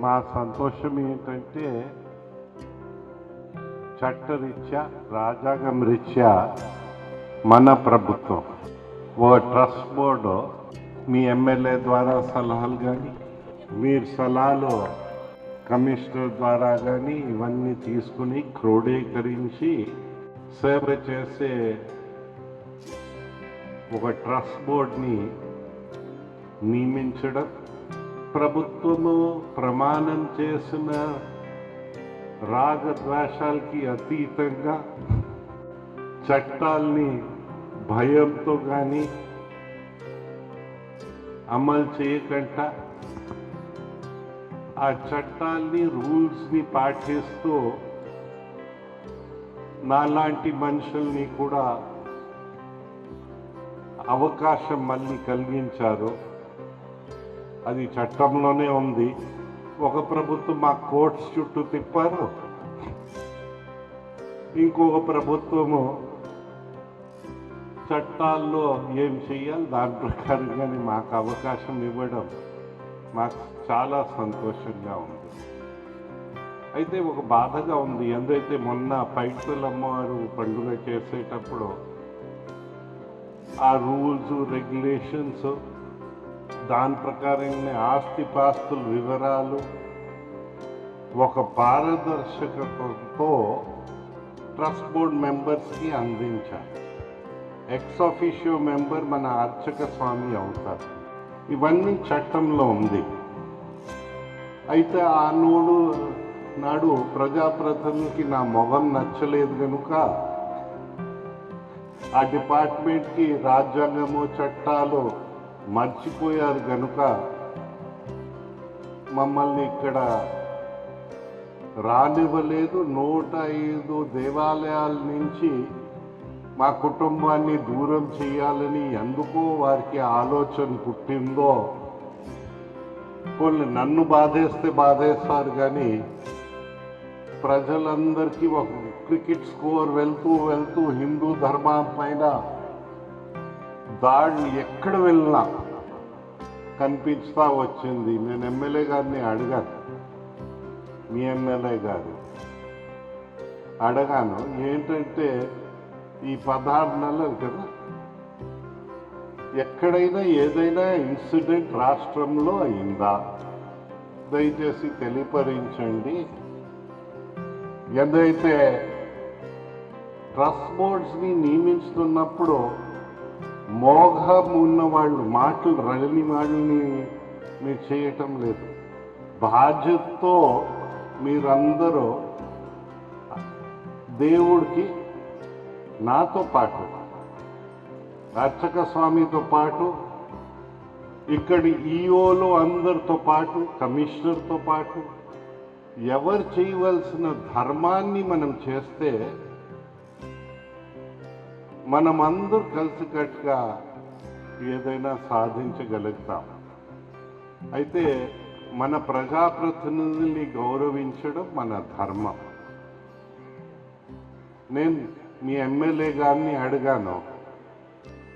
మా సంతోషం ఏంటంటే చట్టరీత్యా రాజాగం రీత్యా మన ప్రభుత్వం. ఓ ట్రస్ట్ బోర్డు మీ ఎమ్మెల్యే ద్వారా సలహాలు కానీ మీరు సలహాలు కమిషనర్ ద్వారా కానీ ఇవన్నీ తీసుకుని క్రోడీకరించి సేవ చేసే ఒక ట్రస్ట్ బోర్డ్ని నియమించడం ప్రభుత్వము ప్రమాణం చేసిన రాగద్వేషాలకి అతీతంగా చట్టాల్ని భయంతో కానీ అమలు చేయకుండా ఆ చట్టాల్ని రూల్స్ని పాటిస్తూ నాలాంటి మనుషుల్ని కూడా అవకాశం మళ్ళీ కలిగించారు. అది చట్టంలోనే ఉంది. ఒక ప్రభుత్వం మా కోర్ట్స్ చుట్టూ తిప్పారు. ఇంకొక ప్రభుత్వము చట్టాల్లో ఏం చెయ్యాలి? దాని ప్రకారంగానే మాకు అవకాశం ఇవ్వడం మాకు చాలా సంతోషంగా ఉంది. అయితే ఒక బాధగా ఉంది. ఎందైతే మొన్న పైడితల అమ్మవారు పండుగ చేసేటప్పుడు ఆ రూల్స్ రెగ్యులేషన్స్ దాని ప్రకారంగానే ఆస్తిపాస్తుల వివరాలు ఒక పారదర్శకతతో ట్రస్ట్ బోర్డ్ మెంబర్స్కి అందించాలి. ఎక్స్ ఆఫీషియో మెంబర్ మన అర్చక స్వామి అవుతారు. ఇవన్నీ చట్టంలో ఉంది. అయితే ఆ నోడు నాడు ప్రజాప్రతినిధికి నా మొగం నచ్చలేదు కనుక ఆ డిపార్ట్మెంట్కి రాజ్యాంగము చట్టాలు మర్చిపోయారు కనుక మమ్మల్ని ఇక్కడ రానివ్వలేదు. నూట ఐదు దేవాలయాల నుంచి మా కుటుంబాన్ని దూరం చేయాలని ఎందుకో వారికి ఆలోచన పుట్టిందో కొన్ని నన్ను బాధేస్తే బాధేస్తారు కానీ ప్రజలందరికీ ఒక క్రికెట్ స్కోర్ వెళ్తూ వెళ్తూ హిందూ ధర్మం పైన దాడిని ఎక్కడ వెళ్ళినా కనిపిస్తా వచ్చింది. నేను ఎమ్మెల్యే గారిని అడిగాను. మీ ఎమ్మెల్యే గారు అడగాను ఏంటంటే ఈ పదహారు నెలలు కదా ఎక్కడైనా ఏదైనా ఇన్సిడెంట్ రాష్ట్రంలో అయిందా? దయచేసి తెలియపరించండి. ఏదైతే ట్రస్ట్ బోర్డ్స్ని నియమిస్తున్నప్పుడు మోఘం ఉన్న వాళ్ళు మాటలు రగని వాళ్ళని మీరు చేయటం లేదు. బాధ్యతతో మీరందరూ దేవుడికి నాతో పాటు అర్చక స్వామితో పాటు ఇక్కడ ఈఓలు అందరితో పాటు కమిషనర్తో పాటు ఎవరు చేయవలసిన ధర్మాన్ని మనం చేస్తే మనమందరూ అందరూ కలిసికట్టుగా ఏదైనా సాధించగలుగుతాం. అయితే మన ప్రజాప్రతినిధుల్ని గౌరవించడం మన ధర్మం. నేను మీ ఎమ్మెల్యే గారిని అడిగాను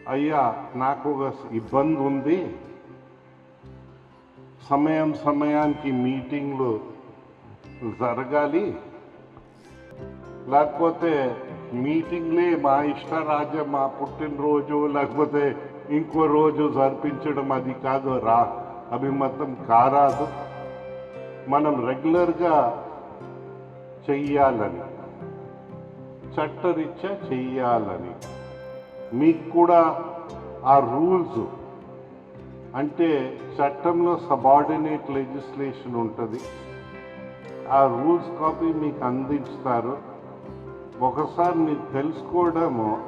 అయ్యా నాకు ఒక ఇబ్బంది ఉంది. సమయం సమయానికి మీటింగ్లు జరగాలి. లేకపోతే మీటింగ్లే మా ఇష్ట రాజ్యం మా పుట్టినరోజు లేకపోతే ఇంకో రోజు జరిపించడం అది కాదు. రా అభిమతం కారాదు. మనం రెగ్యులర్గా చెయ్యాలని చట్టరీత్యా చెయ్యాలని. మీకు కూడా ఆ రూల్స్ అంటే చట్టంలో సబార్డినేట్ లెజిస్లేషన్ ఉంటుంది. ఆ రూల్స్ కాపీ మీకు అందిస్తారు. ఒకసారి మీరు తెలుసుకోవడము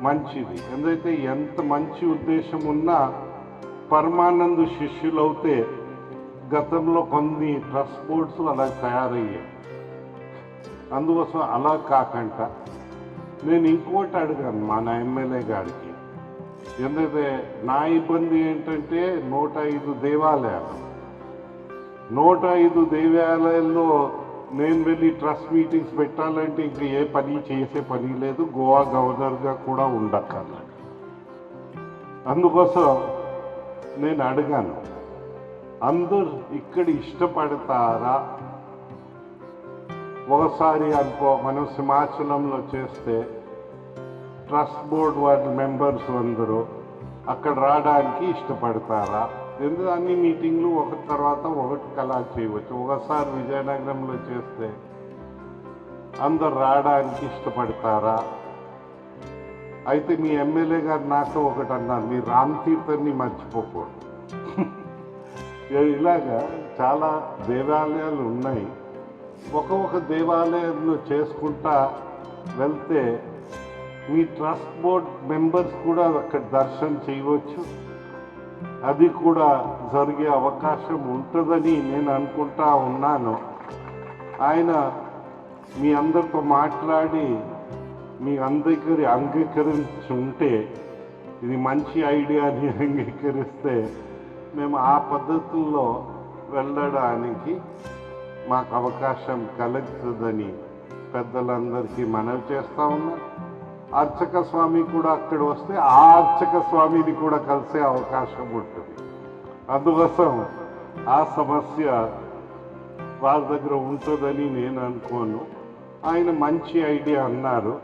మంచిది. ఎందుకంటే ఎంత మంచి ఉద్దేశం ఉన్నా పరమానంద శిష్యులవుతే గతంలో కొన్ని ట్రస్ట్ బోర్డ్స్ అలా తయారయ్యాయి. అందుకోసం అలా కాకుండా నేను ఇంకోటి అడిగాను మా నా ఎమ్మెల్యే గారికి. ఎందుకంటే నా ఇబ్బంది ఏంటంటే నూట ఐదు దేవాలయాలు. నూట ఐదు దేవాలయాల్లో నేను వెళ్ళి ట్రస్ట్ మీటింగ్స్ పెట్టాలంటే ఇంక ఏ పని చేసే పని లేదు. గోవా గవర్నర్గా కూడా ఉండక్కర్లేదు. అందుకోసం నేను అడిగాను అందరు ఇక్కడ ఇష్టపడతారా? ఒకసారి అనుకో మనం సింహాచలంలో చేస్తే ట్రస్ట్ బోర్డ్ వారి మెంబర్స్ అందరూ అక్కడ రావడానికి ఇష్టపడతారా? ఎందుకు అన్ని మీటింగ్లు ఒకటి తర్వాత ఒకటి కలా చేయవచ్చు. ఒకసారి విజయనగరంలో చేస్తే అందరు రావడానికి ఇష్టపడతారా? అయితే మీ ఎమ్మెల్యే గారు నాకు ఒకటి అన్నారు మీ రామ్ తీర్థాన్ని మర్చిపోకూడదు. ఇలాగా చాలా దేవాలయాలు ఉన్నాయి. ఒక ఒక దేవాలయంలో చేసుకుంటా వెళ్తే మీ ట్రస్ట్ బోర్డ్ మెంబర్స్ కూడా అక్కడ దర్శనం చేయవచ్చు. అది కూడా జరిగే అవకాశం ఉంటుందని నేను అనుకుంటా ఉన్నాను. ఆయన మీ అందరితో మాట్లాడి మీ అందరికి అంగీకరించి ఉంటే ఇది మంచి ఐడియాని అంగీకరిస్తే మేము ఆ పద్ధతుల్లో వెళ్ళడానికి మాకు అవకాశం కలుగుతుందని పెద్దలందరికీ మనవి చేస్తూ ఉన్నాం. అర్చక స్వామి కూడా అక్కడ వస్తే ఆ అర్చక స్వామిని కూడా కలిసే అవకాశం ఉంటుంది. అందుకోసం ఆ సమస్య వారి దగ్గర ఉంటుందని నేను అనుకోను. ఆయన మంచి ఐడియా అన్నారు.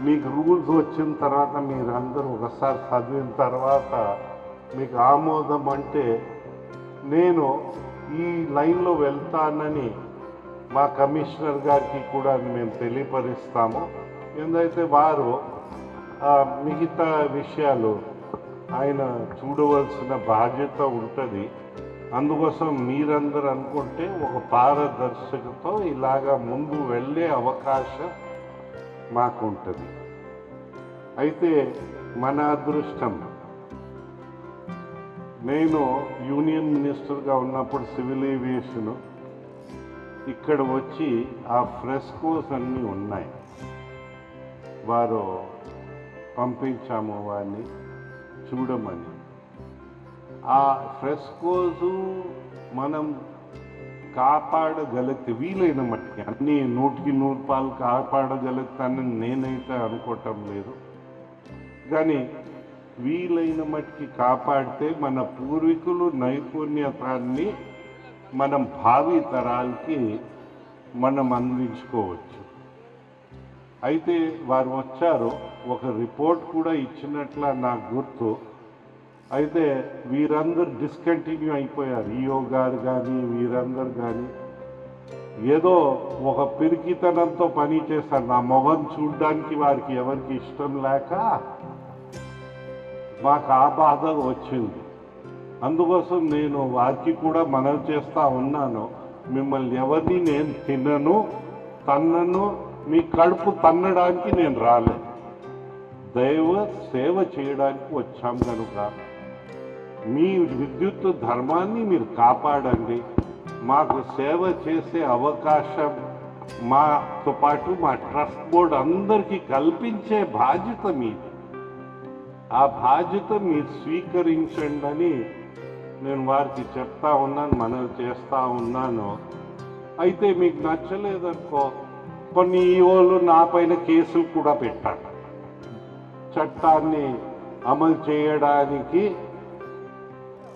మీకు రూల్స్ వచ్చిన తర్వాత మీరందరూ ఒకసారి చదివిన తర్వాత మీకు ఆమోదం అంటే నేను ఈ లైన్లో వెళ్తానని మా కమిషనర్ గారికి కూడా మేము తెలియపరుస్తాము. ఎందుకైతే వారు ఆ, మిగతా విషయాలు ఆయన చూడవలసిన బాధ్యత ఉంటుంది. అందుకోసం మీరందరూ అనుకుంటే ఒక పారదర్శకతో ఇలాగా ముందు వెళ్ళే అవకాశం మాకు ఉంటుంది అయితే మన అదృష్టం నేను యూనియన్ మినిస్టర్గా ఉన్నప్పుడు సివిల్ ఏవియేషన్ ఇక్కడ వచ్చి ఆ ఫ్రెస్కోస్ అన్నీ ఉన్నాయి. వారు పంపించాము వారిని. చూడమని. ఆ ఫ్రెస్కోజు మనం కాపాడగలిగితే వీలైన మట్టికి అన్ని నూటికి నూరు పాలు కాపాడగలుగుతానని నేనైతే అనుకోవటం లేదు. కానీ వీలైన మట్టికి కాపాడితే మన పూర్వీకులు నైపుణ్యతాన్ని మనం భావి తరాలకి మనం అందించుకోవచ్చు. అయితే వారు వచ్చారు. ఒక రిపోర్ట్ కూడా ఇచ్చినట్ల నాకు గుర్తు. అయితే వీరందరూ డిస్కంటిన్యూ అయిపోయారు. ఈయో గారు కానీ వీరందరు కానీ ఏదో ఒక పిరికితనంతో పని చేశారు. నా మొహం చూడడానికి వారికి ఎవరికి ఇష్టం లేక మాకు ఆ బాధ వచ్చింది. అందుకోసం నేను వారికి కూడా మనవి చేస్తూ ఉన్నాను. మిమ్మల్ని ఎవరిని నేను తినను తన్నను మీ కడుపు తన్నడానికి నేను రాలేదు దైవ సేవ చేయడానికి వచ్చాం కనుక మీ విద్యుత్ ధర్మాన్ని మీరు కాపాడండి. మాకు సేవ చేసే అవకాశం మాతో పాటు మా ట్రస్ట్ బోర్డు అందరికీ కల్పించే బాధ్యత మీది. ఆ బాధ్యత మీరు స్వీకరించండి అని నేను వారికి చెప్తా ఉన్నాను మనవి చేస్తా ఉన్నాను. అయితే మీకు నచ్చలేదనుకో కొన్ని ఈఓలు నా పైన కేసులు కూడా పెట్టారు. చట్టాన్ని అమలు చేయడానికి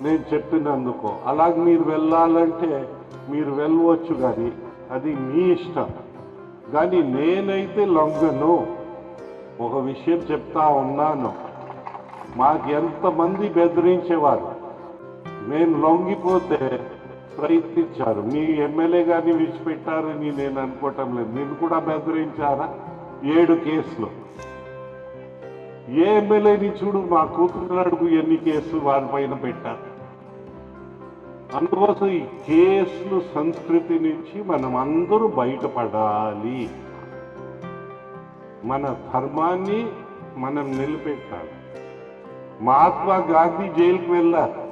నేను చెప్పినందుకు. అలాగే మీరు వెళ్ళాలంటే మీరు వెళ్ళవచ్చు కానీ అది మీ ఇష్టం. కానీ నేనైతే లొంగను. ఒక విషయం చెప్తా ఉన్నాను. మాకు ఎంతమంది బెదిరించేవారు? నేను లొంగిపోతే ప్రయత్నించారు. మీ ఎమ్మెల్యే గారిని విడిచిపెట్టారని నేను అనుకోవటం లేదు. నేను కూడా బెదిరించారా ఏడు కేసులు. ఏ ఎమ్మెల్యేని చూడు మా కూతురు అడుగు ఎన్ని కేసులు వారిపైన పెట్టారు. అందుకోసం ఈ కేసులు సంస్కృతి నుంచి మనం అందరూ బయటపడాలి. మన ధర్మాన్ని మనం నిలబెట్టాలి. మహాత్మా గాంధీ జైలుకు వెళ్ళారు.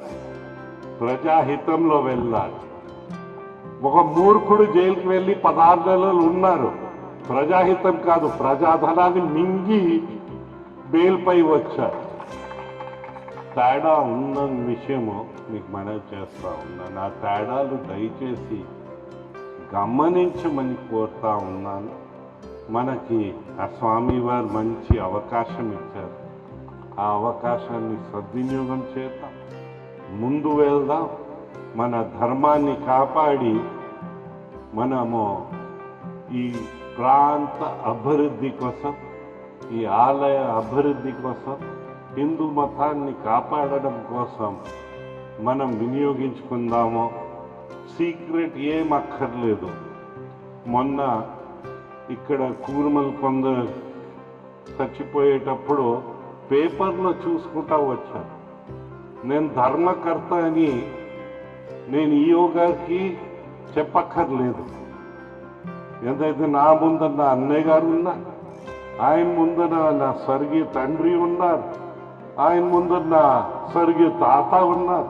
ప్రజాహితంలో వెళ్ళాలి. ఒక మూర్ఖుడు జైలుకి వెళ్ళి పదహారు నెలలు ఉన్నారు. ప్రజాహితం కాదు ప్రజాధనాన్ని మింగి బెయిల్పై వచ్చారు. తేడా ఉన్న విషయము మీకు మనవి చేస్తా ఉన్నాను ఆ తేడాలు దయచేసి గమనించమని కోరుతా ఉన్నాను. మనకి ఆ స్వామివారు మంచి అవకాశం ఇచ్చారు. ఆ అవకాశాన్ని సద్వినియోగం చేద్దాం. ముందు వెళ్దాం. మన ధర్మాన్ని కాపాడి మనము ఈ ప్రాంత అభివృద్ధి కోసం ఈ ఆలయ అభివృద్ధి కోసం హిందూ మతాన్ని కాపాడడం కోసం మనం వినియోగించుకుందామో. సీక్రెట్ ఏం అక్కర్లేదు. మొన్న ఇక్కడ కూర్మల్ కొందరు చచ్చిపోయేటప్పుడు పేపర్లో చూసుకుంటా వచ్చాను నేను ధర్మకర్త అని నేను ఈ యోగాకి చెప్పక్కర్లేదు. ఎంతైతే నా ముందర నా అన్నయ్య గారు ఉన్నా ఆయన ముందర నా స్వర్గీయ తండ్రి ఉన్నారు ఆయన ముందర నా స్వర్గీయ తాత ఉన్నారు.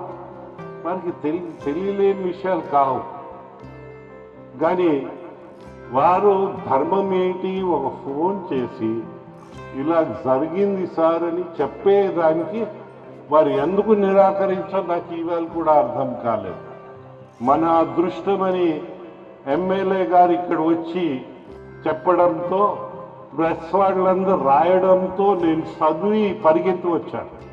వారికి తెలి తెలియలేని విషయాలు కావు. కానీ వారు ధర్మం ఏంటి ఒక ఫోన్ చేసి ఇలా జరిగింది సార్ అని చెప్పేదానికి వారు ఎందుకు నిరాకరించారు నాకు ఇవాళ కూడా అర్థం కాలేదు. మన అదృష్టమని ఎమ్మెల్యే గారు ఇక్కడ వచ్చి చెప్పడంతో ప్రెస్ వాళ్ళందరూ రాయడంతో నేను చదివి పరిగెత్తి వచ్చాను.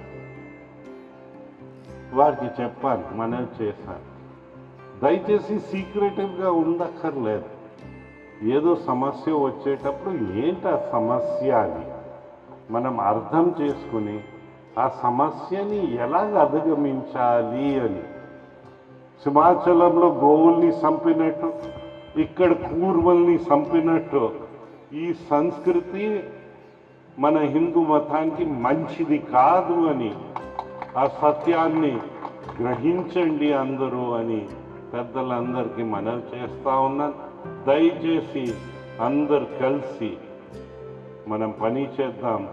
వారికి చెప్పాను మనం చేశాను. దయచేసి సీక్రెటివ్గా ఉండక్కర్లేదు. ఏదో సమస్య వచ్చేటప్పుడు ఏంటి ఆ సమస్య అని మనం అర్థం చేసుకుని ఆ సమస్యని ఎలాగ అధిగమించాలి అని. సింహాచలంలో గోవుల్ని చంపినట్టు ఇక్కడ కూర్మల్ని చంపినట్టు ఈ సంస్కృతి మన హిందూ మతానికి మంచిది కాదు అని ఆ సత్యాన్ని గ్రహించండి అందరూ అని పెద్దలందరికీ మనవి చేస్తూ ఉన్నాను దయచేసి అందరు కలిసి మనం పని చేద్దాం.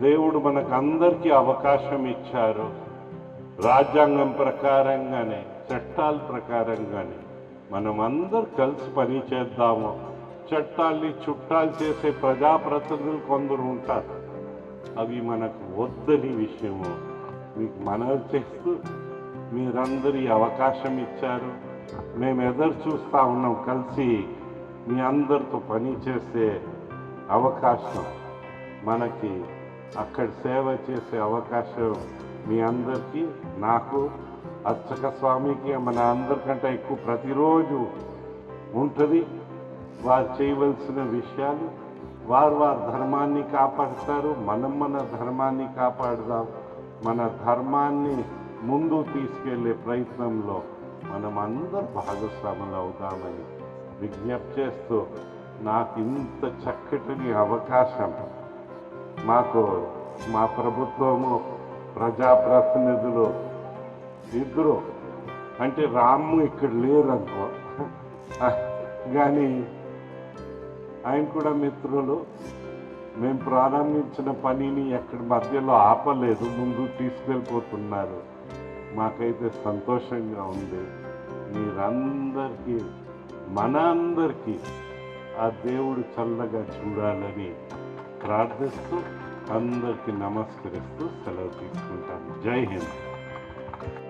దేవుడు మనకు అందరికీ అవకాశం ఇచ్చారు. రాజ్యాంగం ప్రకారంగానే చట్టాల ప్రకారంగానే మనం కలిసి పని చేద్దాము. చట్టాల్ని చుట్టాలు చేసే ప్రజాప్రతినిధులు కొందరు ఉంటారు. అవి మనకు వద్దని విషయము. మీకు మనవి చేస్తూ మీరందరూ అవకాశం ఇచ్చారు. మేము ఎదురు చూస్తూ ఉన్నాం కలిసి మీ అందరితో పని చేసే అవకాశం మనకి అక్కడ సేవ చేసే అవకాశం మీ అందరికీ నాకు అర్చక స్వామికి మన అందరికంటే ఎక్కువ ప్రతిరోజు ఉంటుంది. వారు చేయవలసిన విషయాలు వారు వారి ధర్మాన్ని కాపాడుతారు. మనం మన ధర్మాన్ని కాపాడుదాం. మన ధర్మాన్ని ముందు తీసుకెళ్ళే ప్రయత్నంలో మనం అందరు భాగస్వాములు అవుదామని విజ్ఞప్తి చేస్తూ నాకు ఇంత చక్కటిని అవకాశం మాకు మా ప్రభుత్వము ప్రజాప్రతినిధులు ఇద్దరు. అంటే రాము ఇక్కడ లేరనుకో. కానీ ఆయన కూడా మిత్రులు. మేము ప్రారంభించిన పనిని ఎక్కడి మధ్యలో ఆపలేదు. ముందు తీసుకెళ్ళిపోతున్నారు. మాకైతే సంతోషంగా ఉంది. మీరందరికీ మన అందరికీ ఆ దేవుడు చల్లగా చూడాలని ప్రార్థిస్తూ అందరికీ నమస్కరిస్తూ సెలవు తీసుకుంటాను జై హింద్